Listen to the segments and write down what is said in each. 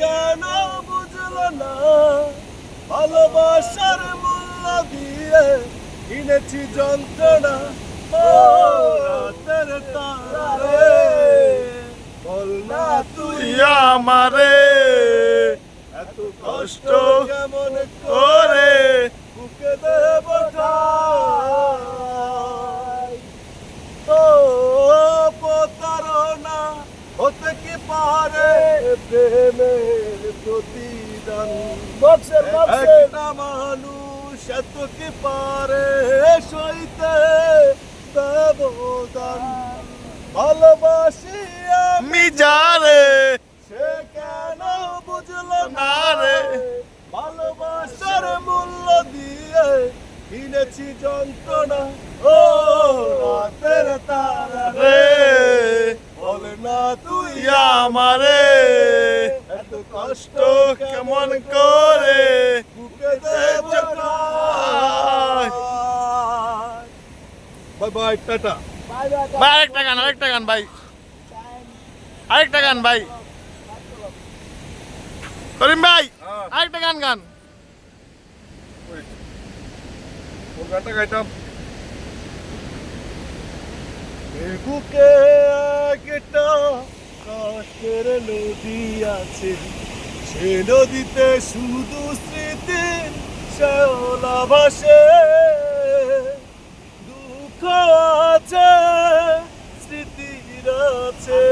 কেন বুঝলো না? ভালোবাসার মূল্য দিয়ে কিনেছি যন্ত্রণা ও রাতের তারে বল না তুই আমারে, এত কষ্ট কেমন করে বুকে দেব হতে কি পারে প্রেমের প্রতিদান? একটা মানুষ এত কি পারে সইতে ব্যবধান? ভালোবাসি আমি আমি যারে সে কেন বুঝলো না রে। ভালোবাসার মূল্য দিয়ে কিনেছি যন্ত্রণা। ও রাতের তারা রে তুই আমারে এত কষ্ট কেমন করে বাই বাই টাটা। ভাই আরেকটা গান আরেকটা গান ভাই। আরেকটা গান ভাই। করিম ভাই হ্যাঁ। আরেকটা গান গান। গানটা গাইতাম। বুকে একটা কষ্টের নদী আছে। সে নদীতে শুধু স্মৃতি, শ্যাওলা ভাসে। দুঃখ আছে, স্মৃতির আছে।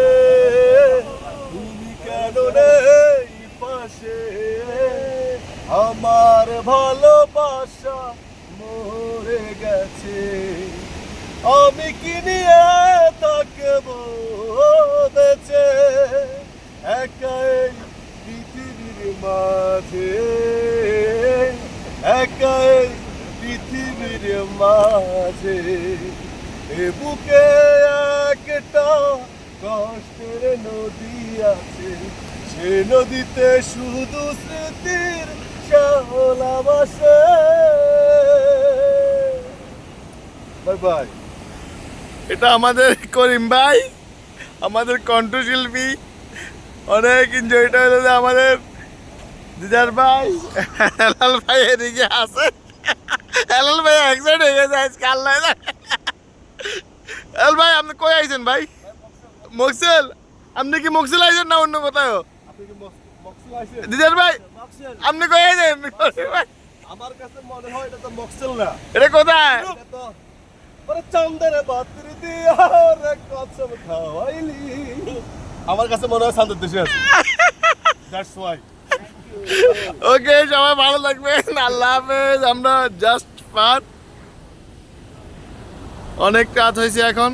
তুমি কেন নেই পাশে? আমার ভালোবাসা মরে গেছে। আমি কি নিয়ে থাকব বেঁচে একাই পৃথিবীর মাঝে একাই পৃথিবীর মাঝে। এ বুকে একটা কষ্টের নদী আছে, সে নদীতে শুধু স্মৃতির শ্যাওলা বাসে বাই বাই। এটা আমাদের করিম ভাই আমাদের কণ্ঠশিল্পী। অনেক এনজয়টা হলো যে আমাদের দিদার ভাই। হেলাল ভাই এদিকে আছে। হেলাল ভাই অ্যাক্সিডেন্ট হয়ে গেছে আজকে আল্লাহ। হেলাল ভাই আপনি কই আইছেন ভাই? মকসেল? আপনি কি মকসেল আইছেন না অন্য কোথাও? দিদার ভাই আপনি কই আইছেন? আমার কাছে মনে হয় এটা তো মকসেল না। এটা কোথায়? চান্দের বাতির দিয়া কসম খাওয়াইলি। আমার কাছে মনে হয় শান্ত দেশে আছে। দ্যাটস ওয়াই ওকে, সবাই ভালো থাকবেন। আল্লাহ হাফেজ। আমরা জাস্ট পার অনেক কাজ হয়েছে এখন।